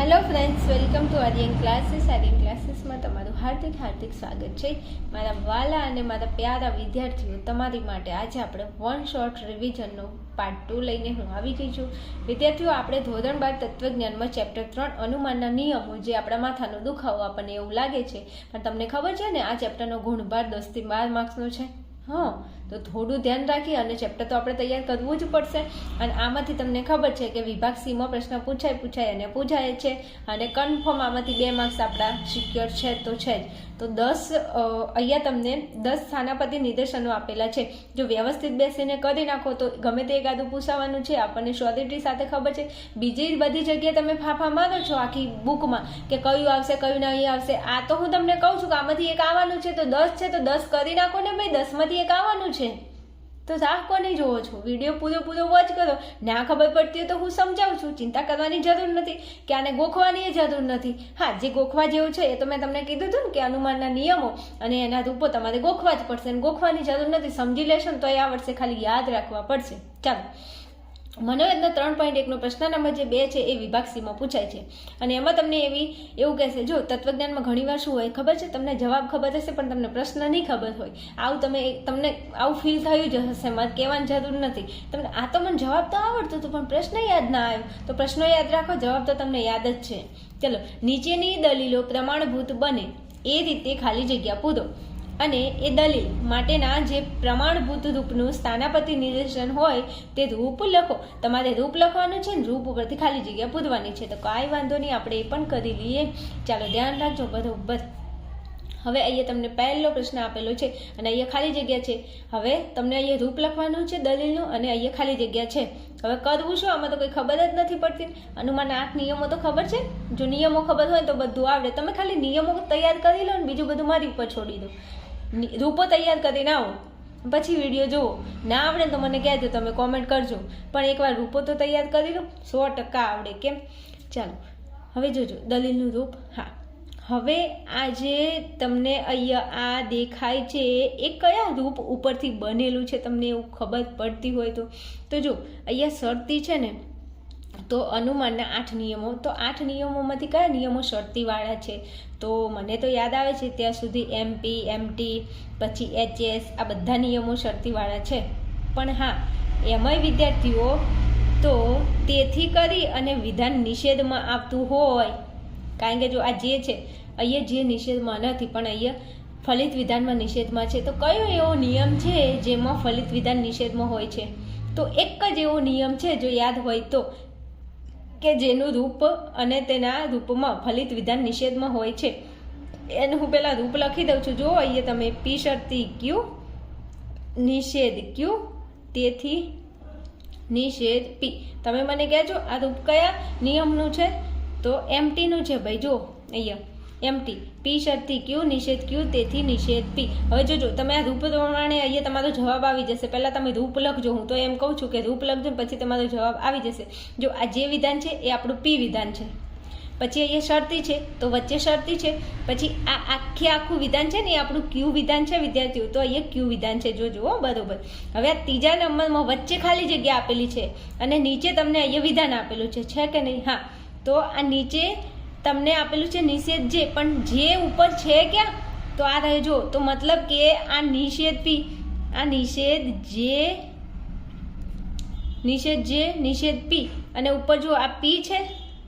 Hello friends welcome to Aryan classes Aryan ક્લાસીસમાં તમારું હાર્દિક હાર્દિક સ્વાગત છે. મારા વાલા અને મારા પ્યારા વિદ્યાર્થીઓ તમારી માટે આજે આપણે વન શોર્ટ રિવિઝનનો પાર્ટ ટુ લઈને હું આવી ગઈ છું. વિદ્યાર્થીઓ, આપણે ધોરણ બાર તત્વજ્ઞાનમાં ચેપ્ટર ત્રણ અનુમાનના નિયમો જે આપણા માથાનો દુખાવો આપણને એવું લાગે છે. પણ તમને ખબર છે ને, આ ચેપ્ટરનો ગુણભાર દસથી બાર માર્ક્સનો છે? હા. તો થોડું ધ્યાન રાખી અને ચેપ્ટર તો આપણે તૈયાર કરવું જ પડશે. અને આમાંથી તમને ખબર છે કે વિભાગ સીમાં પ્રશ્ન પૂછાય પૂછાય અને પૂછાય છે. અને કન્ફર્મ આમાંથી બે માર્ક્સ આપણા સિક્યોર છે તો છે જ. તો દસ અહીંયા તમને દસ સ્થાનાપતિ નિદર્શનો આપેલા છે. જો વ્યવસ્થિત બેસીને કરી નાખો તો ગમે તે એકાદું પૂછાવાનું છે. આપણને શ્યોરિટી સાથે ખબર છે. બીજી બધી જગ્યાએ તમે ફાફા મારો છો આખી બુકમાં કે કયું આવશે, કયું નહીં આવશે. આ તો હું તમને કહું છું કે આમાંથી એક આવવાનું છે તો દસ છે તો દસ કરી નાખો ને ભાઈ. દસમાંથી એક આવવાનું છે. તો રાહ કોની જોવો છો? વીડિયો પૂરો પૂરો વોચ કરો. ના ખબર પડતી હોય તો હું સમજાવું છું. ચિંતા કરવાની જરૂર નથી કે આને ગોખવાની જરૂર નથી. હા, જે ગોખવા જેવું છે એ તો મેં તમને કીધું હતું ને કે અનુમાનના નિયમો અને એના રૂપો તમારે ગોખવા જ પડશે અને ગોખવાની જરૂર નથી. સમજી લેશો ને તો એ આવડશે ખાલી યાદ રાખવા પડશે. ચાલો. મનોરંજનના ત્રણ પોઈન્ટ એકનો પ્રશ્ન નંબર જે બે છે એ વિભાગ સીમાં પૂછાય છે. અને એમાં તમને એવી, એવું કહેશે, જો તત્વજ્ઞાનમાં ઘણીવાર શું હોય ખબર છે? તમને જવાબ ખબર હશે, પણ તમને પ્રશ્ન નહીં ખબર હોય. આવું તમે, તમને આવું ફીલ થયું જ હશે, મારે કહેવાની જરૂર નથી. તમને, આ તો મને જવાબ તો આવડતો હતો, પણ પ્રશ્ન યાદ ના આવ્યો. તો પ્રશ્નો યાદ રાખો, જવાબ તો તમને યાદ જ છે. ચલો, નીચેની દલીલો પ્રમાણભૂત બને. એ રીતે ખાલી જગ્યા પૂરો. અને એ દલીલ માટેના જે પ્રમાણભૂત રૂપનું સ્થાનાપતિ નિર્દેશન હોય, તે રૂપ લખો. તમારે રૂપ લખવાનું છે ને રૂપ ઉપરથી ખાલી જગ્યા પૂરવાની છે. તો કાંઈ વાંધો નહીં, આપણે એ પણ કરી લઈએ. ચાલો ધ્યાન રાખજો બરોબર હવે અહીંયા તમને પહેલો પ્રશ્ન આપેલો છે અને અહીંયા ખાલી જગ્યા છે. હવે તમને અહીંયા રૂપ લખવાનું છે દલીલનું અને અહીંયા ખાલી જગ્યા છે. હવે કરવું શું? આમાં તો કંઈ ખબર જ નથી પડતી. અનુમાન આઠ નિયમો તો ખબર છે? જો નિયમો ખબર હોય તો બધું આવડે. તમે ખાલી નિયમો તૈયાર કરી લો ને બીજું બધું મારી ઉપર છોડી દો. રૂપો તૈયાર કરીને આવો. પછી વીડિયો જુઓ. ના આવડે તો મને કહેજો, તમે કોમેન્ટ કરજો. પણ એકવાર રૂપો તો તૈયાર કરી લો. સો ટકા આવડે કેમ? ચાલો, હવે જોજો, દલીલનું રૂપ. હા. હવે આ જે તમને અહીંયા આ દેખાય છે એ કયા રૂપ ઉપરથી બનેલું છે તમને એવું ખબર પડતી હોય તો. તો જો અહીંયા શરતી છે ને, તો અનુમાનના આઠ નિયમો. તો આઠ નિયમોમાંથી કયા નિયમો શરતીવાળા છે? તો મને તો યાદ આવે છે ત્યાં સુધી એમપી એમટી પછી એચએસ આ બધા નિયમો શરતીવાળા છે. પણ હા, એમાંય વિદ્યાર્થીઓ તો તેથી કરી અને વિધાન નિષેધમાં આવતું હોય. કારણ કે જો આ જે છે, અહીંયા જે નિષેધમાં નથી, પણ અહીંયા ફલિત વિધાનમાં નિષેધમાં છે, તો કયો એવો નિયમ છે જેમાં ફલિત વિધાન નિષેધમાં હોય છે? તો એક જ એવો નિયમ છે, જો યાદ હોય તો. કે જેનું રૂપ અને તેના રૂપમાં ફલિત વિધાન નિષેધમાં હોય છે. એનું હું પહેલાં રૂપ લખી દઉં છું. જો અહીંયા તમે પી શરતી ક્યુ, નિષેધ ક્યુ, તેથી નિષેધ પી. તમે મને કહેજો આ રૂપ કયા નિયમનું છે? તો એમટીનું છે ભાઈ, જો અહીંયા. એમટી પી શરતી ક્યુ નિષેધ ક્યુ તેથી નિષેધ પી હવે જોજો, તમે આ રૂપ પ્રમાણે અહીંયા તમારો જવાબ આવી જશે. પહેલાં તમે રૂપ લખજો. હું તો એમ કહું છું કે રૂપ લખજો પછી તમારો જવાબ આવી જશે. જો આ જે વિધાન છે, એ આપણું પી વિધાન છે. પછી અહીંયા શરતી છે, તો વચ્ચે શરતી છે. પછી આ આખે આખું વિધાન છે ને, એ આપણું ક્યુ વિધાન છે, વિદ્યાર્થીઓ. તો અહીંયા ક્યુ વિધાન છે, જોજો, હો, બરોબર. હવે આ ત્રીજા નંબરમાં વચ્ચે ખાલી જગ્યા આપેલી છે. અને નીચે તમને અહીંયા વિધાન આપેલું છે કે નહીં? હા. તો આ નીચે તમને આપેલું છે નિષેધ જે, પણ જે ઉપર છે ક્યાં? તો આ રહે જો, તો મતલબ કે આ નિષેધ પી, આ નિષેધ જે નિષેધ જે, નિષેધ પી. અને ઉપર જો આ પી છે,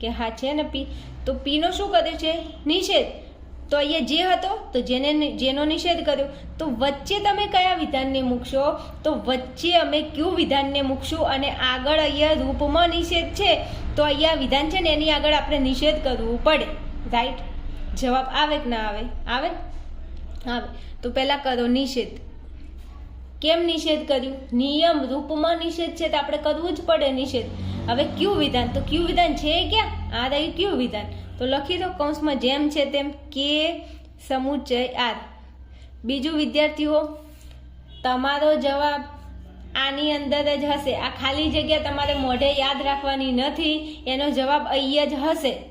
કે હા છે ને પી, તો પીનો શું કરે છે? નિષેધ. તો અહીંયા જે હતો, તો જેને જેનો નિષેધ કર્યો. તો વચ્ચે તમે કયા વિધાનને મૂકશો? તો વચ્ચે અમે કયું વિધાનને મૂકશું? અને આગળ અહીંયા રૂપમાં નિષેધ છે? તો અહીંયા વિધાન છે ને, એની આગળ આપણે નિષેધ કરવું પડે. રાઈટ જવાબ આવે કે ના આવે? આવે? આવે. તો પહેલાં કરો નિષેધ. કેમ નિષેધ કર્યું? નિયમ રૂપમાં નિષેધ છે, તો આપણે કરવું જ પડે નિષેધ. હવે કયું વિધાન? તો કયું વિધાન છે ક્યાં? આ રહ્યું કયું વિધાન? તો લખી દો કૌંસમાં જેમ છે તેમ કે સમુચય આર. બીજું વિદ્યાર્થીઓ તમારો જવાબ આની અંદર જ હશે. આ ખાલી જગ્યા તમારે મોઢે યાદ રાખવાની નથી, એનો જવાબ અહીંયા જ હશે.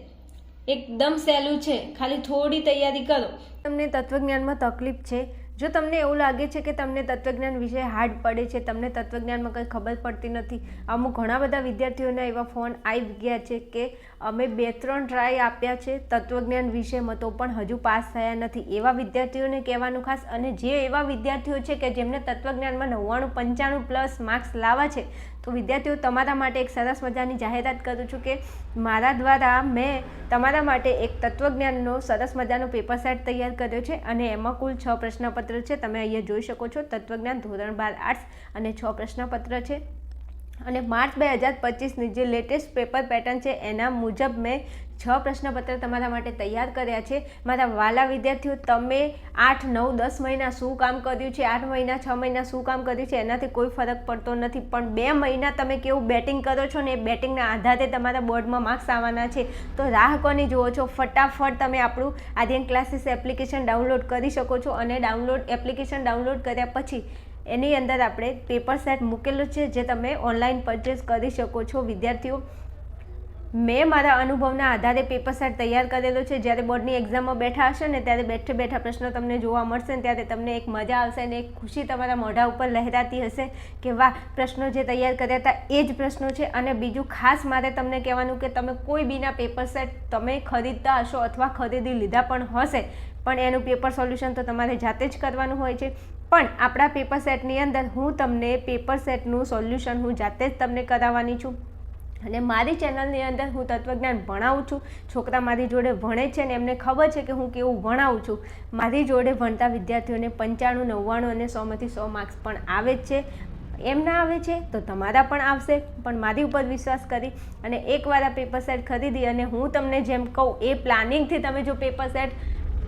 એકદમ સહેલું છે. ખાલી થોડી તૈયારી કરો. તમને તત્વજ્ઞાનમાં તકલીફ છે જો તમને એવું લાગે છે કે તમને તત્વજ્ઞાન વિશે હાર્ડ પડે છે, તમને તત્વજ્ઞાનમાં કંઈ ખબર પડતી નથી, અમુક ઘણા બધા વિદ્યાર્થીઓના એવા ફોન આવી ગયા છે કે અમે બે ત્રણ ટ્રાય આપ્યા છે તત્વજ્ઞાન વિષયમાં તો પણ હજુ પાસ થયા નથી. એવા વિદ્યાર્થીઓને કહેવાનું ખાસ, અને જે એવા વિદ્યાર્થીઓ છે કે જેમને તત્વજ્ઞાનમાં નવ્વાણું પંચાણું પ્લસ માર્ક્સ લાવવા છે તો વિદ્યાર્થીઓ, તમારા માટે એક સરસ મજાની જાહેરાત કરું છું કે મારા દ્વારા મેં તમારા માટે એક તત્વજ્ઞાનનો સરસ મજાનો પેપર સેટ તૈયાર કર્યો છે અને એમાં કુલ છ પ્રશ્નપત્ર છે. તમે અહીંયા જોઈ શકો છો તત્વજ્ઞાન ધોરણ બાર આર્ટ્સ અને છ પ્રશ્નપત્ર છે. અને માર્ચ બે હજાર પચીસની જે લેટેસ્ટ પેપર પેટર્ન છે, એના મુજબ મેં છ પ્રશ્નપત્ર તમારા માટે તૈયાર કર્યા છે. મારા વાલા વિદ્યાર્થીઓ, તમે આઠ, નવ, દસ મહિના શું કામ કર્યું છે? આઠ મહિના, છ મહિના શું કામ કર્યું છે? એનાથી કોઈ ફરક પડતો નથી. પણ બે મહિના તમે કેવું બેટિંગ કરો છો ને એ બેટિંગના આધારે તમારા બોર્ડમાં માર્ક્સ આવવાના છે. તો રાહ કોની જુઓ છો? ફટાફટ તમે આપણું આર્યન ક્લાસીસ એપ્લિકેશન ડાઉનલોડ કરી શકો છો અને ડાઉનલોડ એપ્લિકેશન ડાઉનલોડ કર્યા પછી એની અંદર આપણે પેપર સેટ મૂકેલું છે, જે તમે ઓનલાઈન પરચેસ કરી શકો છો, વિદ્યાર્થીઓ. મેં મારા અનુભવના આધારે પેપર સેટ તૈયાર કરેલો છે. જ્યારે બોર્ડની એક્ઝામમાં બેઠા હશે ને, ત્યારે બેઠે બેઠા પ્રશ્નો તમને જોવા મળશે ને, ત્યારે તમને એક મજા આવશે અને એક ખુશી તમારા મોઢા ઉપર લહેરાતી હશે કે વાહ, પ્રશ્નો જે તૈયાર કર્યા હતા એ જ પ્રશ્નો છે. અને બીજું ખાસ મારે તમને કહેવાનું કે તમે કોઈ બીના પેપર સેટ તમે ખરીદતા હશો અથવા ખરીદી લીધા પણ હશે, પણ એનું પેપર સોલ્યુશન તો તમારે જાતે જ કરવાનું હોય છે. પણ આપણા પેપર સેટની અંદર હું તમને પેપર સેટનું સોલ્યુશન હું જાતે જ તમને કરાવવાની છું. અને મારી ચેનલની અંદર હું તત્વજ્ઞાન ભણાવું છું. છોકરા મારી જોડે ભણે છે ને એમને ખબર છે કે હું કેવું ભણાવું છું. મારી જોડે ભણતા વિદ્યાર્થીઓને પંચાણું, નવ્વાણું અને સોમાંથી સો માર્ક્સ પણ આવે જ છે. એમ ના આવે છે તો તમારા પણ આવશે. પણ મારી ઉપર વિશ્વાસ કરી અને એકવાર આ પેપર સેટ ખરીદી અને હું તમને જેમ કહું એ પ્લાનિંગથી તમે જો પેપર સેટ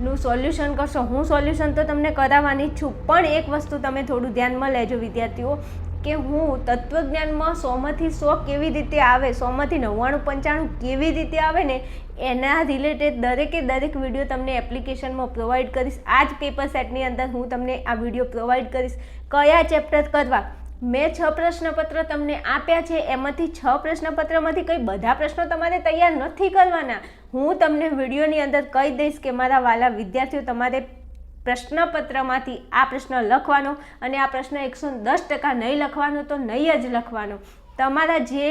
નું સોલ્યુશન કરશો, હું સોલ્યુશન તો તમને કરાવવાની જ છું, પણ એક વસ્તુ તમે થોડું ધ્યાનમાં લેજો, વિદ્યાર્થીઓ, કે હું તત્વજ્ઞાનમાં સોમાંથી સો કેવી રીતે આવે, સોમાંથી નવ્વાણું, પંચાણું કેવી રીતે આવે ને, એના રિલેટેડ દરેકે દરેક વીડિયો તમને એપ્લિકેશનમાં પ્રોવાઈડ કરીશ. આ જ પેપર સેટની અંદર હું તમને આ વીડિયો પ્રોવાઈડ કરીશ. કયા ચેપ્ટર કરવા? મેં છ પ્રશ્નપત્ર તમને આપ્યા છે, એમાંથી છ પ્રશ્નપત્રમાંથી કંઈ બધા પ્રશ્નો તમારે તૈયાર નથી કરવાના. હું તમને વિડીયોની અંદર કહી દઈશ કે મારા વાલા વિદ્યાર્થીઓ તમારે પ્રશ્નપત્રમાંથી આ પ્રશ્ન લખવાનો અને આ પ્રશ્ન એકસો દસ ટકા નહીં લખવાનો તો નહીં જ લખવાનો. તમારા જે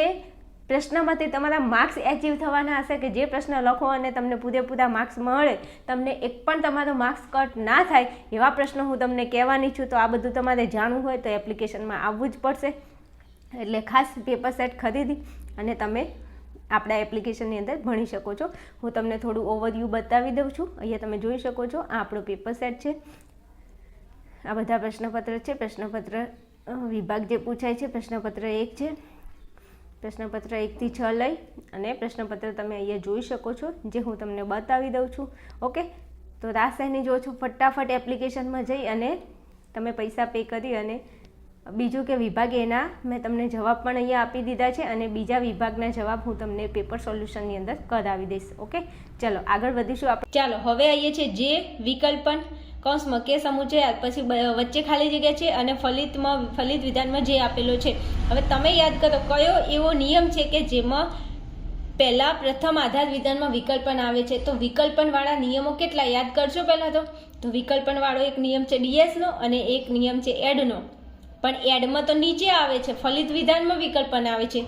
પ્રશ્નમાંથી તમારા માર્ક્સ એચીવ થવાના હશે કે જે પ્રશ્ન લખો અને તમને પૂરેપૂરા માર્ક્સ મળે, તમને એક પણ તમારો માર્ક્સ કટ ના થાય, એવા પ્રશ્નો હું તમને કહેવાની છું, તો આ બધું તમારે જાણવું હોય તો એપ્લિકેશનમાં આવવું જ પડશે. એટલે ખાસ પેપર સેટ ખરીદી અને તમે આપણા એપ્લિકેશનની અંદર ભણી શકો છો. હું તમને થોડું ઓવરવ્યૂ બતાવી દઉં છું. અહીંયા તમે જોઈ શકો છો, આ આપણો પેપર સેટ છે. આ બધા પ્રશ્નપત્ર છે. પ્રશ્નપત્ર વિભાગ જે પૂછાય છે, પ્રશ્નપત્ર એક છે. પ્રશ્નપત્ર એકથી છ લઈ અને પ્રશ્નપત્ર તમે અહીંયા જોઈ શકો છો, જે હું તમને બતાવી દઉં છું. ઓકે? તો રાસાયની જો છો, ફટાફટ એપ્લિકેશનમાં જઈ અને તમે પૈસા પે કરી અને બીજું કે વિભાગ એના, મેં તમને જવાબ પણ અહીંયા આપી દીધા છે અને બીજા વિભાગના જવાબ હું તમને પેપર સોલ્યુશનની અંદર કરાવી દઈશ. ઓકે? ચલો, આગળ વધીશું આપણે ચાલો, હવે આવીએ છીએ જે વિકલ્પન કૌંસમાં કે સમુચય પછી વચ્ચે ખાલી જગ્યા છે અને ફલિતમાં, ફલિત વિધાનમાં જે આપેલો છે. હવે તમે યાદ કરો, કયો એવો નિયમ છે કે જેમાં પહેલાં પ્રથમ આધાર વિધાનમાં વિકલ્પન આવે છે? તો વિકલ્પનવાળા નિયમો કેટલા? યાદ કરશો પહેલાં તો. તો વિકલ્પનવાળો એક નિયમ છે ડીએસનો અને એક નિયમ છે એડનો. પણ એડમાં તો નીચે આવે છે. ફલિત વિધાનમાં વિકલ્પન આવે છે.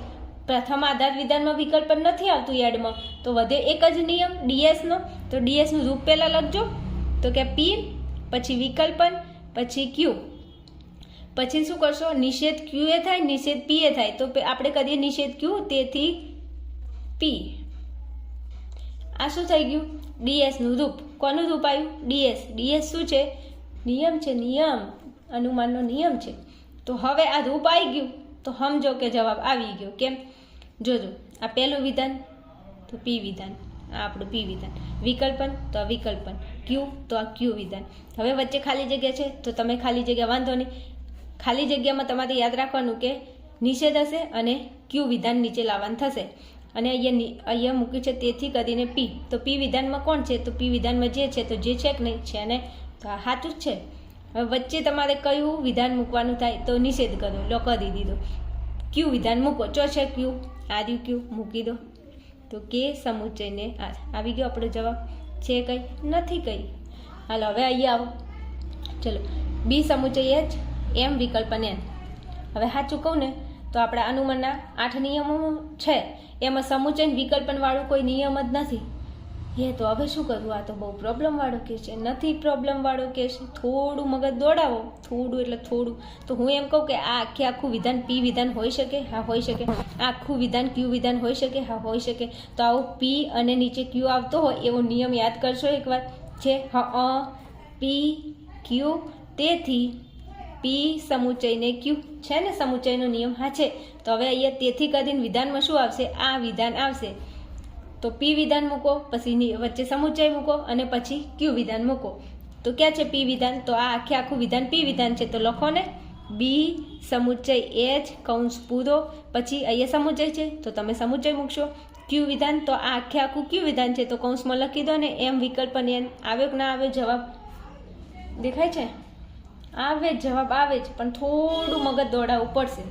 પ્રથમ આધાર વિધાનમાં વિકલ્પન નથી આવતું એડમાં. તો વધે એક જ નિયમ ડીએસનો. તો ડીએસનું રૂપ પહેલાં લખજો. તો કે પી પછી વિકલ્પન, પછી ક્યુ પછી શું કરશો? નિષેધ ક્યુ એ થાય, નિષેધ પી એ થાય. તો આપણે કરીએ નિષેધ ક્યુ તેથી પી આ શું થઈ ગયું? ડીએસનું રૂપ. કોનું રૂપ આવ્યું? ડીએસ ડીએસ શું છે? નિયમ છે, નિયમ. અનુમાનનો નિયમ છે. તો હવે આ રૂપ આવી ગયું. તો સમજો કે જવાબ આવી ગયો. કેમ? જોજો. આ પહેલું વિધાન, તો પી વિધાન. આ આપણું પી વિધાન. વિકલ્પન તો આ વિકલ્પન. ક્યુ તો આ ક્યુ વિધાન. હવે વચ્ચે ખાલી જગ્યા છે, તો તમે ખાલી જગ્યા વાંધો નહીં. ખાલી જગ્યામાં તમારે યાદ રાખવાનું કે નિષેધ હશે અને ક્યુ વિધાન નીચે લાવવાનું થશે. અને અહીંયા અહીંયા મૂક્યું છે તેથી કરીને પી. તો પી વિધાનમાં કોણ છે? તો પી વિધાનમાં જે છે, તો જે છે કે નહીં છે ને? તો આ સાચું જ છે. હવે વચ્ચે તમારે કયું વિધાન મૂકવાનું થાય તો નિષેધ કરો. લો, કરી દીધો. ક્યુ વિધાન મૂકો. ચો છે ક્યુ? આર્યું ક્યુ? મૂકી દો. તો કે સમુચયને આ આવી ગયો આપણો જવાબ. છે કંઈ? નથી કંઈ. હાલો, હવે અહીંયા આવો. ચલો, બી સમુચય એચ એમ વિકલ્પ અને હવે સાચું કહું ને, તો આપણા અનુમાનના આઠ નિયમો છે. એમાં સમુચય ને વિકલ્પનવાળું કોઈ નિયમ જ નથી. એ તો હવે શું કરવું આ તો બહુ પ્રોબ્લેમ વાળો કેસ છે. નથી પ્રોબ્લેમ વાળો કેસ, થોડું મગજ દોડાવો. થોડું એટલે થોડું. તો હું એમ કહું કે આ આખે આખું વિધાન પી વિધાન હોઈ શકે, હા હોઈ શકે. આખું વિધાન ક્યુ વિધાન હોઈ શકે, હા હોઈ શકે. તો આવું પી અને નીચે ક્યુ આવતો હોય એવો નિયમ યાદ કરશો એકવાર. છે હ પી, ક્યુ, તેથી પી સમુચયને ક્યુ. છે ને સમુચયનો નિયમ? હા છે. તો હવે અહીંયા તેથી કરીને વિધાનમાં શું આવશે? આ વિધાન આવશે. તો પી વિધાન મૂકો, પછી વચ્ચે સમુચય મૂકો અને પછી ક્યુ વિધાન મૂકો. તો ક્યાં છે પી વિધાન? તો આ આખે આખું વિધાન પી વિધાન છે. તો લખો ને. બી સમુચય એચ કૌંસ પૂરો, પછી અહીંયા સમુચય છે. તો તમે સમુચય મૂકશો. ક્યુ વિધાન, તો આ આખે આખું ક્યુ વિધાન છે. તો કૌંસમાં લખી દો ને એમ વિકલ્પ અને એન આવ્યો કે ના આવ્યો જવાબ? દેખાય છે? આવે જ જવાબ, આવે જ. પણ થોડું મગજ દોડાવવું પડશે.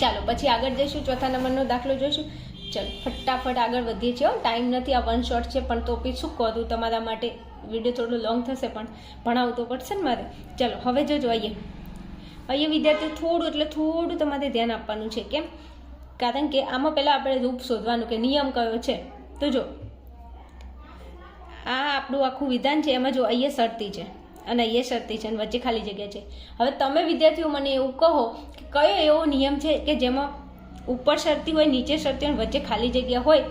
ચાલો, પછી આગળ જઈશું. ચોથા નંબરનો દાખલો જોઈશું. ચાલો, ફટાફટ આગળ વધીએ છીએ. ટાઈમ નથી, આ વન શોર્ટ છે, પણ તો બી શું કરું તમારા માટે? વીડિયો થોડું લોંગ થશે, પણ ભણાવવું તો પડશે ને મારે? ચાલો, હવે જોજો અહીંયા અહીંયા વિદ્યાર્થી થોડું, એટલે થોડું તમારે ધ્યાન આપવાનું છે, કેમ? કારણ કે આમાં પહેલાં આપણે રૂપ શોધવાનું કે નિયમ કયો છે. તો જો, આ આપણું આખું વિધાન છે, એમાં જો અહીંયા શરતી છે અને અહીંયા શરતી છે અને વચ્ચે ખાલી જગ્યા છે. હવે તમે વિદ્યાર્થીઓ મને એવું કહો કે કયો એવો નિયમ છે કે જેમાં ઉપર શરતી હોય, નીચે શરતી હોય, વચ્ચે ખાલી જગ્યા હોય,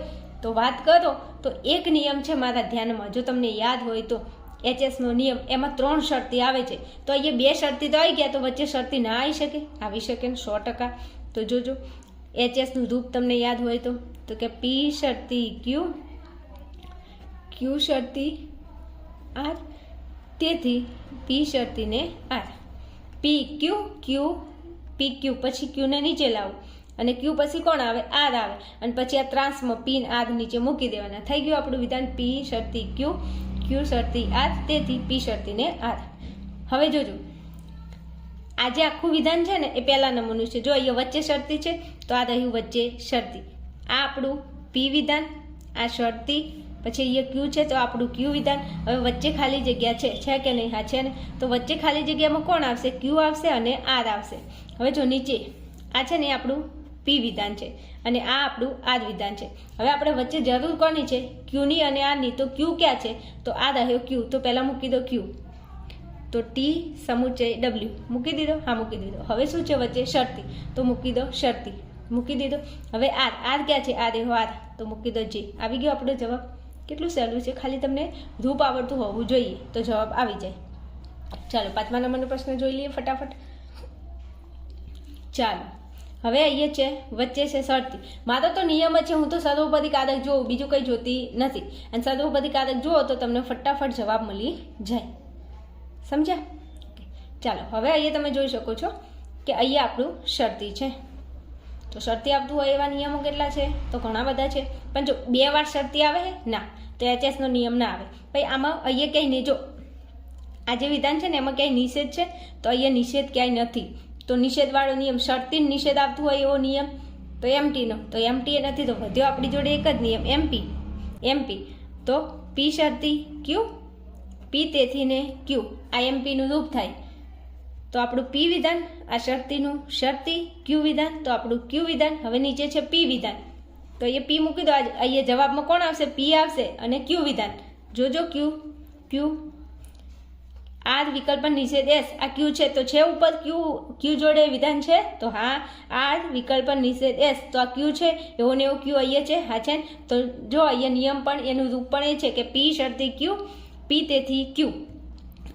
તો વાત કરો. તો એક નિયમ છે મારા ધ્યાનમાં. જો તમને યાદ હોય તો એચએસનો નિયમ, એમાં ત્રણ શરતી આવે છે. તો અહીંયા બે શરતી તો આવી ગયા, તો વચ્ચે શરતી ના આવી શકે. આવી શકે ને સો ટકા. તો જોજો એચએસનું રૂપ તમને યાદ હોય તો. તો કે પી શરતી ક્યુ ક્યુ શરતી આર તેથી P શરતીને R P Q Q P Q પછી ક્યુને નીચે લાવું. અને ક્યુ પછી કોણ આવે? આર આવે. અને પછી આ ત્રાસમાં પીન આદ નીચે મૂકી દેવાના. થઈ ગયું આપણું વિધાન પી શરતી ક્યુ ક્યુ શરતી આદ તેથી પી શરતીને આર હવે જોજો. આજે આખું વિધાન છે ને એ પહેલા નંબરનું છે. જો અહીંયા વચ્ચે શરતી છે, તો આ રહ્યું વચ્ચે શરતી. આ આપણું પી વિધાન, આ શરતી, પછી અહીંયા ક્યુ છે, તો આપણું ક્યુ વિધાન. હવે વચ્ચે ખાલી જગ્યા છે. છે કે નહીં? હા, છે ને? તો વચ્ચે ખાલી જગ્યામાં કોણ આવશે? ક્યુ આવશે અને આર આવશે. હવે જો નીચે. આ છે ને આપણું પી વિધાન છે અને આ આપણું આ જ વિધાન છે. હવે આપણે વચ્ચે જરૂર કોની છે? ક્યુની અને આની તો ક્યુ ક્યાં છે? તો આ રહ્યો ક્યુ તો પહેલાં મૂકી દો ક્યુ તો ટી સમુચય ડબલ્યુ મૂકી દીધો? હા, મૂકી દીધો. હવે શું છે વચ્ચે? શરતી. તો મૂકી દો શરતી. મૂકી દીધો. હવે આર આર ક્યાં છે? આ દેહો આર તો મૂકી દો જે આવી ગયો આપણો જવાબ. કેટલું સહેલું છે? ખાલી તમને રૂપ આવડતું હોવું જોઈએ તો જવાબ આવી જાય. ચાલો, પાંચમા નંબરનો પ્રશ્ન જોઈ લઈએ ફટાફટ. ચાલો. હવે અહીંયા છે, વચ્ચે છે શરતી. મારો તો નિયમ જ છે, હું તો સર્વોપદી કારક જોઉં, બીજું કંઈ જોતી નથી. અને સર્વોપદી કારક જુઓ તો તમને ફટાફટ જવાબ મળી જાય. સમજ્યા? ચાલો, હવે અહીંયા તમે જોઈ શકો છો કે અહીંયા આપણું શરતી છે. તો શરતી આપતું હોય એવા નિયમો કેટલા છે? તો ઘણા બધા છે. પણ જો બે વાર શરતી આવે, ના. તો એચએસનો નિયમ ના આવે. ભાઈ, આમાં અહીંયા ક્યાંય નહીં. જો આ જે વિધાન છે ને, એમાં ક્યાંય નિષેધ છે, તો અહીંયા નિષેધ ક્યાંય નથી. તો નિષેધવાળો નિયમ, શરતીન નિષેધ આપતું હોય એવો નિયમ, તો એમટીનો તો એમટી એ નથી તો વધ્યો આપણી જોડે એક જ નિયમ એમપી એમપી તો પી શરતી ક્યુ પી તેથી ને ક્યુ આ એમપીનું રૂપ થાય. તો આપણું પી વિધાન, આ શરતીનું શરતી ક્યુ વિધાન, તો આપણું ક્યુ વિધાન, હવે નીચે છે પી વિધાન. તો એ પી મૂકી દો. અહીંયા જવાબમાં કોણ આવશે? પી આવશે અને ક્યુ વિધાન. જોજો ક્યુ ક્યુ આર વિકલ્પ નિષેધ એસ. આ ક્યુ છે? તો છે ઉપર ક્યુ ક્યુ જોડે વિધાન છે? તો હા આર વિકલ્પ નિષેધ એસ. તો આ ક્યુ છે? એવો ને એવો ક્યુ અહીંયા છે? હા, છે? તો જો અહીંયા નિયમ પણ, એનું રૂપ પણ એ છે કે પી શરતી ક્યુ, પી તેથી ક્યુ.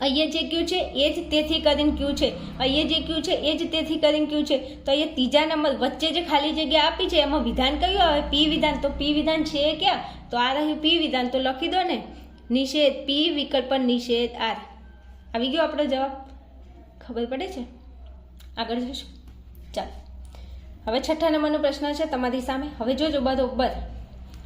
અહીંયા જે ક્યુ છે, એ જ તેથી કરીને ક્યુ છે. અહીંયા જે ક્યુ છે, એ જ તેથી કરીને ક્યુ છે. તો અહીંયા ત્રીજા નંબર વચ્ચે જે ખાલી જગ્યા આપી છે, એમાં વિધાન કયું આવે? પી વિધાન. તો પી વિધાન છે ક્યાં? તો આ રહ્યું પી વિધાન. તો લખી દો ને. નિષેધ, પી વિકલ્પ નિષેધ આર. આવી ગયો આપણો જવાબ? ખબર પડે છે? આગળ જઈશું. ચાલો. હવે છઠ્ઠા નંબરનો પ્રશ્ન છે તમારી સામે. હવે જોજો બરોબર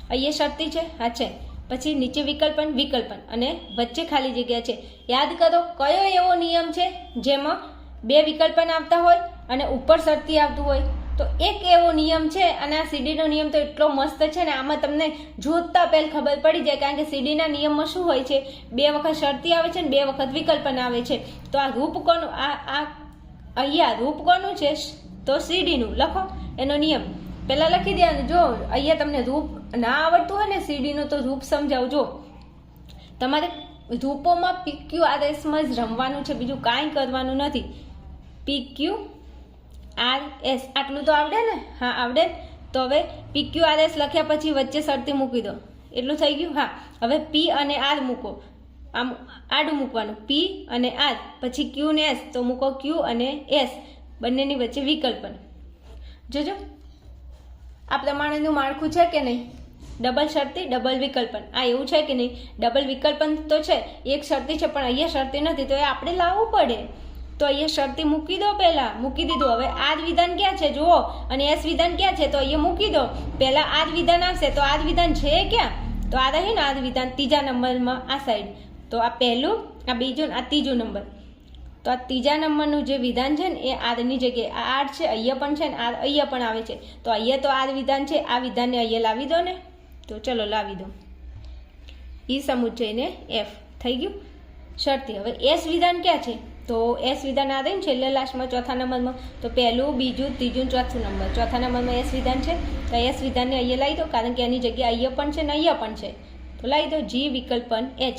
અહીંયા શરતી છે? હા, છે. પછી નીચે વિકલ્પન વિકલ્પન અને વચ્ચે ખાલી જગ્યા છે. યાદ કરો, કયો એવો નિયમ છે જેમાં બે વિકલ્પન આવતા હોય અને ઉપર શરતી આવતું હોય? તો એક એવો નિયમ છે અને આ સીડીનો નિયમ તો એટલો મસ્ત છે ને આમાં તમને જોતા પહેલ ખબર પડી જાય કારણ કે સીડીના નિયમમાં શું હોય છે? બે વખત શરતી આવે છે ને બે વખત વિકલ્પન આવે છે. તો આ રૂપ કોનું? આ આ, અહીંયા રૂપ કોનું છે? તો સીડીનું. લખો એનો નિયમ. પહેલાં લખી દેવાનું જો અહીંયા તમને રૂપ ના આવડતું હોય ને સીડીનું તો રૂપ સમજાવજો તમારે રૂપોમાં પીક્યુ આદેશમાં જ રમવાનું છે, બીજું કાંઈ કરવાનું નથી. પીક્યુ આર એસ આટલું તો આવડે ને? હા, આવડે તો હવે પીક્યુ આર એસ લખ્યા પછી વચ્ચે શરતી મૂકી દો. એટલું થઈ ગયું? હા. હવે પી અને આર મૂકો. આમ આડું મૂકવાનું. પી અને આર પછી ક્યુ ને એસ તો મૂકો ક્યુ અને એસ બંનેની વચ્ચે વિકલ્પન. જોજો. આ પ્રમાણેનું માળખું છે કે નહીં? ડબલ શરતી, ડબલ વિકલ્પન. આ એવું છે કે નહીં? ડબલ વિકલ્પન તો છે. એક શરતી છે, પણ અહીંયા શરતી નથી. તો એ આપણે લાવવું પડે. તો અહીંયા શરતી મૂકી દો પહેલાં. મૂકી દીધું. હવે આદ વિધાન ક્યાં છે? જુઓ. અને એસ વિધાન ક્યાં છે? તો અહીંયા મૂકી દો. પહેલાં આદ વિધાન આવશે. તો આદ વિધાન છે ક્યાં? તો આ રહ્યું ને આદ વિધાન ત્રીજા નંબરમાં આ સાઈડ તો આ પહેલું, આ બીજું આ ત્રીજો નંબર. તો આ ત્રીજા નંબરનું જે વિધાન છે ને, એ આદની જગ્યાએ આ આડ છે, અહીંયા પણ છે ને, આ અહીંયા પણ આવે છે. તો અહીંયા તો આદ વિધાન છે. આ વિધાનને અહીંયા લાવી દો ને. તો ચલો લાવી દો. ઈ સમુચ્ચયને એફ થઈ ગયું? શરતી. હવે એસ વિધાન ક્યાં છે? તો એસ વિધાન આ રહ્યું ને છેલ્લે લાસ્ટમાં ચોથા નંબરમાં. તો પહેલું, બીજું, ત્રીજું, ચોથું નંબર. ચોથા નંબરમાં એસ વિધાન છે. તો એસ વિધાનને અહીંયા લાવી દો, કારણ કે એની જગ્યાએ અહીંયા પણ છે ને અહીંયા પણ છે. તો લાવી દો, જી વિકલ્પન એચ.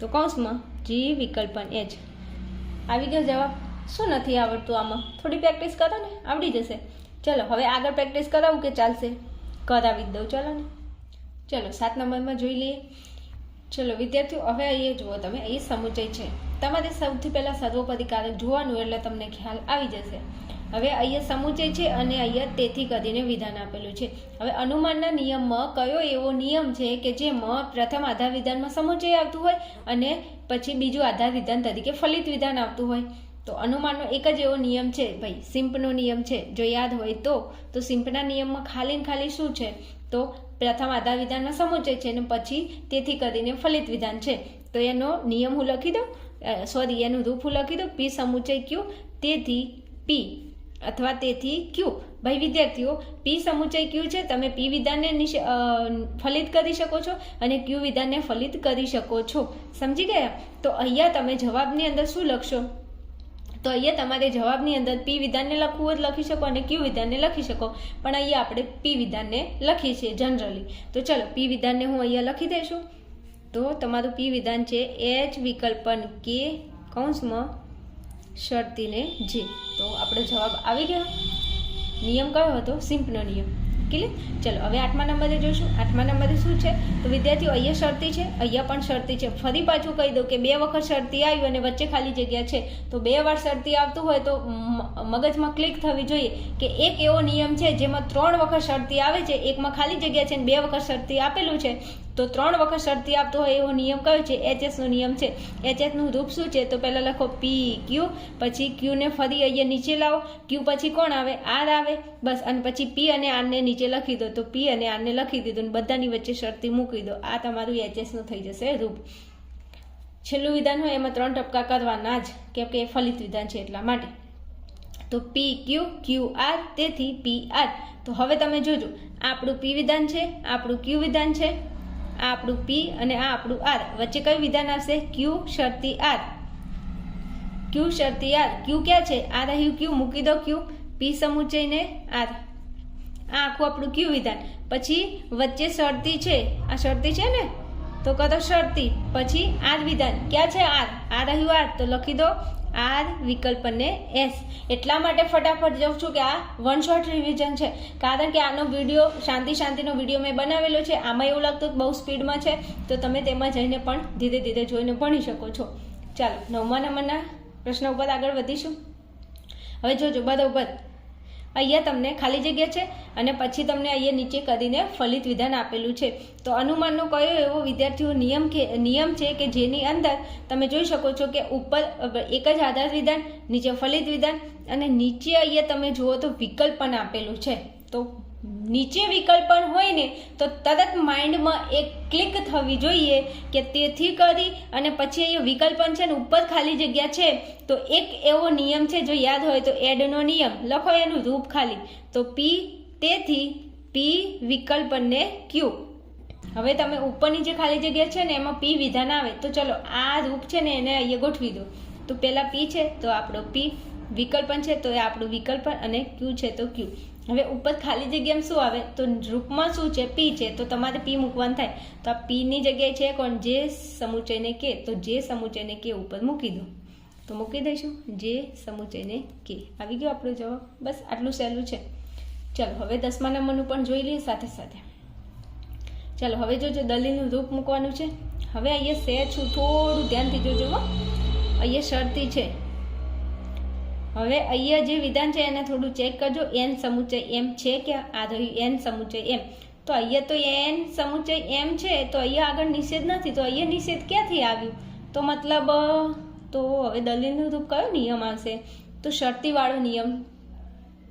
તો કૌંસમાં, જી વિકલ્પન એચ. આવી ગયો જવાબ. શું નથી આવડતું આમાં? થોડી પ્રેક્ટિસ કરો ને, આવડી જશે. ચલો, હવે આગળ પ્રેક્ટિસ કરાવું કે ચાલશે? કરાવી દઉં, ચલો ને. ચલો, સાત નંબરમાં જોઈ લઈએ. ચલો, વિદ્યાર્થીઓ, હવે અહીંયા જુઓ તમે એ સમુચય છે. તમારે સૌથી પહેલાં સર્વોપરિકારક જોવાનું એટલે તમને ખ્યાલ આવી જશે. હવે અહીંયા સમુચય છે અને અહીંયા તેથી કરીને વિધાન આપેલું છે. હવે અનુમાનના નિયમમાં કયો એવો નિયમ છે કે જેમાં પ્રથમ આધાર વિધાનમાં સમુચય આવતું હોય અને પછી બીજું આધાર વિધાન તરીકે ફલિત વિધાન આવતું હોય. તો અનુમાનનો એક જ એવો નિયમ છે, ભાઈ, સિમ્પનો નિયમ છે. જો યાદ હોય તો તો સિમ્પના નિયમમાં ખાલી ખાલી શું છે? તો પ્રથમ આધાર વિધાનમાં સમુચય છે અને પછી તેથી કરીને ફલિત વિધાન છે. તો એનો નિયમ હું લખી દઉં? સોરી એનું રૂપ લખી દઉં, પી સમુચય ક્યુ, તેથી પી અથવા તેથી ક્યુ ભાઈ, વિદ્યાર્થીઓ પી સમુચય ક્યુ છે, તમે પી વિધાનને ફલિત કરી શકો છો અને ક્યુ વિધાનને ફલિત કરી શકો છો. સમજી ગયા? તો અહીંયા તમે જવાબની અંદર શું લખશો? તો અહીંયા તમારે જવાબની અંદર પી વિધાનને લખવું જ લખી શકો અને ક્યુ વિધાનને લખી શકો. પણ અહીંયા આપણે પી વિધાનને લખીએ છીએ જનરલી તો ચલો પી વિધાનને હું અહીંયા લખી દઈશું. તો તમારું પી વિધાન છે એચ વિકલ્પન કે કૌંસમાં શરતીને જે તો આપણો જવાબ આવી ગયો. નિયમ કયો હતો? સિમ્પનો નિયમ. ક્લિયર ચલો, હવે આઠમા નંબરે જોઈશું આઠમા નંબરે શું છે? તો વિદ્યાર્થીઓ, અહીંયા શરતી છે, અહીંયા પણ શરતી છે. ફરી પાછું કહી દઉં કે બે વખત શરતી આવ્યું અને વચ્ચે ખાલી જગ્યા છે. તો બે વાર શરતી આવતું હોય તો મગજમાં ક્લિક થવી જોઈએ કે એક એવો નિયમ છે જેમાં ત્રણ વખત શરતી આવે છે, એકમાં ખાલી જગ્યા છે અને બે વખત શરતી આપેલું છે. તો ત્રણ વખત શરતી આપતો હોય એવો નિયમ કયો છે? એચએસનો નિયમ છે. એચએસનું રૂપ શું છે? તો પહેલાં લખો પી ક્યુ પછી ક્યુને ફરી અહીંયા નીચે લાવો. ક્યુ પછી કોણ આવે? આર આવે. બસ, અને પછી પી અને આરને નીચે લખી દો. તો પી અને આરને લખી દીધું અને બધાની વચ્ચે શરતી મૂકી દો. આ તમારું એચએસનું થઈ જશે રૂપ. છેલ્લું વિધાન હોય એમાં ત્રણ ટપકા કરવાના જ, કેમ કે એ ફલિત વિધાન છે એટલા માટે. તો પી ક્યુ ક્યુ આર તેથી પી આર તો હવે તમે જોજો. આપણું પી વિધાન છે, આપણું ક્યુ વિધાન છે. આ આપણું પી અને આ આપણું આર વચ્ચે કયું વિધાન આવશે? ક્યુ શરતી આર ક્યુ શરતી આર ક્યુ ક્યાં છે? આ રહ્યું ક્યુ મૂકી દો ક્યુ પી સમુચયને આર આ આખું આપણું ક્યુ વિધાન. પછી વચ્ચે શરતી છે. આ શરતી છે ને? તો કરો શરતી. પછી આર વિધાન. ક્યાં છે આર આ રહ્યું આર તો લખી દો. આર વિકલ્પને એસ. એટલા માટે ફટાફટ જાઉં છું કે આ વન શોટ રિવિઝન છે. કારણ કે આનો વીડિયો શાંતિ શાંતિનો વીડિયો મેં બનાવેલો છે. આમાં એવું લાગતું બહુ સ્પીડમાં છે. તો તમે તેમાં જઈને પણ ધીરે ધીરે જોઈને ભણી શકો છો. ચાલો, નવમા નંબરના પ્રશ્ન ઉપર આગળ વધીશું. હવે જોજો બરોબર અહીંયા તમને ખાલી જગ્યા છે અને પછી તમને અહીંયા નીચે કરીને ફલિત વિધાન આપેલું છે. તો અનુમાનનો કયો એવો વિદ્યાર્થીઓ નિયમ કે, નિયમ છે કે જેની અંદર તમે જોઈ શકો છો કે ઉપર એક જ આધાર વિધાન, નીચે ફલિત વિધાન અને નીચે અહીંયા તમે જુઓ તો વિકલ્પ પણ આપેલું છે. તો નીચે વિકલ્પન હોય ને, તો તરત માઇન્ડમાં એક ક્લિક થવી જોઈએ કે તેથી કરી અને પછી અહીંયા વિકલ્પન છે ને ઉપર ખાલી જગ્યા છે, તો એક એવો નિયમ છે જો યાદ હોય તો એડનો નિયમ. લખો એનું રૂપ ખાલી. તો પી તેથી પી વિકલ્પનને ક્યુ હવે તમે ઉપરની જે ખાલી જગ્યા છે ને, એમાં પી વિધાન આવે. તો ચલો, આ રૂપ છે ને એને અહીંયા ગોઠવી દો. તો પહેલાં પી છે, તો આપણો પી વિકલ્પન છે, તો એ આપણું વિકલ્પન અને ક્યુ છે, તો ક્યુ હવે ઉપર ખાલી જગ્યામાં શું આવે? તો રૂપમાં શું છે? પી છે. તો તમારે પી મૂકવાનું થાય. તો આ પીની જગ્યાએ છે કોણ? જે સમુચયને કે. તો જે સમુચયને કે ઉપર મૂકી દો. તો મૂકી દઈશું. જે સમુચયને કે. આવી ગયો આપણો જવાબ. બસ આટલું સહેલું છે. ચાલો, હવે દસમા નંબરનું પણ જોઈ લઈએ સાથે સાથે. ચાલો, હવે જોજો, દલીલનું રૂપ મૂકવાનું છે. હવે અહીંયા સે છું. થોડું ધ્યાનથી જોજો અહીંયા શરતી છે. હવે અહીંયા જે વિધાન છે એને થોડું ચેક કરજો. એન સમુચય એમ છે કે આ રહ્યું? એન સમુચય એમ તો અહીંયા તો એન સમુચય એમ છે, તો અહીંયા આગળ નિષેધ નથી. તો અહીંયા નિષેધ ક્યાંથી આવ્યું? તો મતલબ, તો હવે દલીલનું રૂપ કયો નિયમ આવશે? તો શરતીવાળો નિયમ.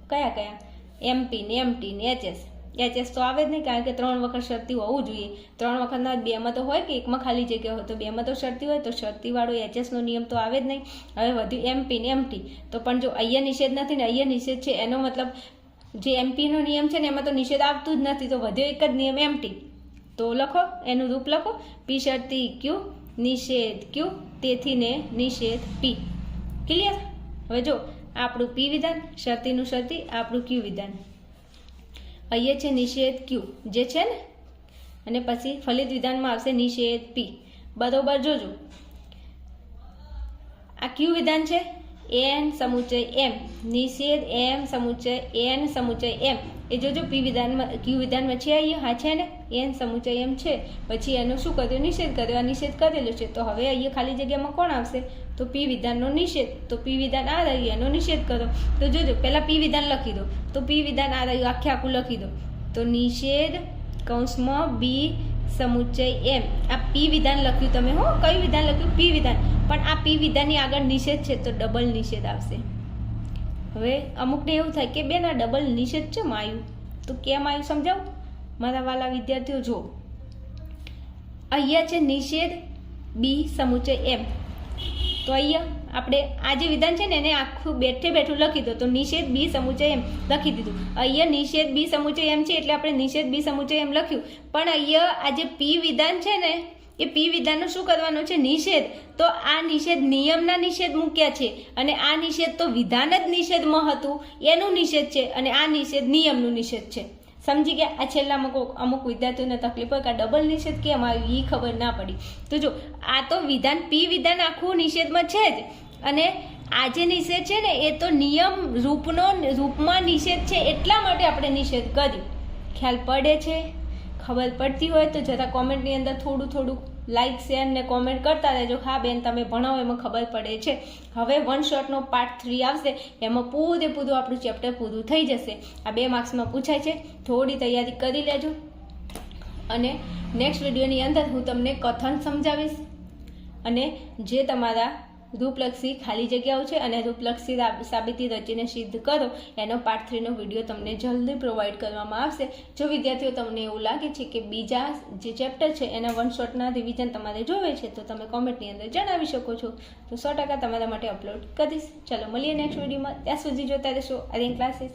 કયા કયા? એમપી ને એમટી ને એચએસ એચએસ તો આવે જ નહીં, કારણ કે ત્રણ વખત શરતી હોવું જોઈએ. ત્રણ વખતના બેમાં તો હોય કે એકમાં ખાલી જગ્યા હોય. તો બેમાં તો શરતી હોય, તો શરતીવાળો એચએસનો નિયમ તો આવે જ નહીં. હવે વધ્યું એમપી ને એમટી તો પણ જો અહીંયા નિષેધ નથી ને અહીંયા નિષેધ છે, એનો મતલબ જે એમપીનો નિયમ છે ને એમાં તો નિષેધ આવતું જ નથી. તો વધ્યો એક જ નિયમ એમટી તો લખો, એનું રૂપ લખો. પી શરતી ક્યુ નિષેધ ક્યુ તેથી ને નિષેધ પી ક્લિયર હવે જો આપણું પી વિધાન, શરતીનું શરતી, આપણું ક્યુ વિધાન. અહીંયા છે નિષેધ ક્યુ, જે છે ને? અને પછી ફલિત વિધાનમાં આવશે નિષેધ પી. બરોબર જોજો. આ ક્યુ વિધાન છે? એન સમુચય એમ. નિષેધ એમ સમુચય એન સમુચય એમ. એ જોજો પી વિધાનમાં, ક્યુ વિધાનમાં છે અહીંયા? હા, છે ને? એન સમુચય એમ છે. પછી એનો શું કર્યો? નિષેધ કર્યો. આ નિષેધ કરેલો છે. તો હવે અહીંયા ખાલી જગ્યામાં કોણ આવશે? તો પી વિધાનનો નિષેધ. તો પી વિધાન આ રહ્યું, એનો નિષેધ કરો. તો જોજો પહેલાં પી વિધાન લખી દો. તો પી વિધાન આ રહ્યું, આખે આખું લખી દો. તો નિષેધ કૌંસમાં બી સમુચય એમ. આ પી વિધાન લખ્યું તમે હો? કયું વિધાન લખ્યું? પી વિધાન. પણ આ પી વિધાનની આગળ નિષેધ છે તો ડબલ નિષેધ આવશે. હવે અમુકને એવું થાય કે બેન, આ ડબલ નિષેધ છે આવ્યું તો કેમ આવ્યું સમજાવું? મારા વાલા વિદ્યાર્થીઓ જો અહીંયા છે નિષેધ, બી સમુચય એમ. તો અહીંયા આપણે આ જે વિધાન છે ને, એને આખું બેઠે બેઠું લખી દો. તો નિષેધ બી સમુચય એમ લખી દીધું. અહીંયા નિષેધ બી સમુચય એમ છે એટલે આપણે નિષેધ બી સમુચય એમ લખ્યું. પણ અહીંયા આ જે પી વિધાન છે ને, એ પી વિધાનનું શું કરવાનું છે? નિષેધ. તો આ નિષેધ નિયમના નિષેધ મૂક્યા છે. અને આ નિષેધ તો વિધાન જ નિષેધમાં હતું. એનું નિષેધ છે અને આ નિષેધ નિયમનું નિષેધ છે. સમજી ગયા? આ છેલ્લામાં અમુક અમુક વિદ્યાર્થીઓને તકલીફ હોય કે ડબલ નિષેધ કેમ આવ્યું એ ખબર ના પડી. તો જો, આ તો વિધાન, પી વિધાન આખું નિષેધમાં છે જ. અને આ જે નિષેધ છે ને, એ તો નિયમ રૂપનો, રૂપમાં નિષેધ છે એટલા માટે આપણે નિષેધ કર્યું. ખ્યાલ પડે છે? ખબર પડતી હોય તો જરા કોમેન્ટની અંદર થોડું થોડું લાઇક શેર ને કોમેન્ટ કરતા રહેજો. હા, બેન, તમે ભણાવો, એમાં ખબર પડે છે. હવે વન શોર્ટનો પાર્ટ થ્રી આવશે. એમાં પૂરેપૂરું આપણું ચેપ્ટર પૂરું થઈ જશે. આ બે માર્ક્સમાં પૂછાય છે. થોડી તૈયારી કરી લેજો. અને નેક્સ્ટ વિડીયોની અંદર હું તમને કથન સમજાવીશ. અને જે તમારા રૂપલક્ષી ખાલી જગ્યાઓ છે અને રૂપલક્ષી રા- સાબિતી રચીને સિદ્ધ કરો. એનો પાર્ટ થ્રીનો વીડિયો તમને જલ્દી પ્રોવાઈડ કરવામાં આવશે. જો વિદ્યાર્થીઓ તમને એવું લાગે છે કે બીજા જે ચેપ્ટર છે એના વન શોટના રિવિઝન તમારે જોવે છે, તો તમે કોમેન્ટની અંદર જણાવી શકો છો. તો સો ટકા તમારા માટે અપલોડ કરીશ ચાલો, મળીએ નેક્સ્ટ વિડીયોમાં ત્યાં સુધી જોતા રહેશો. આર્યન ક્લાસીસ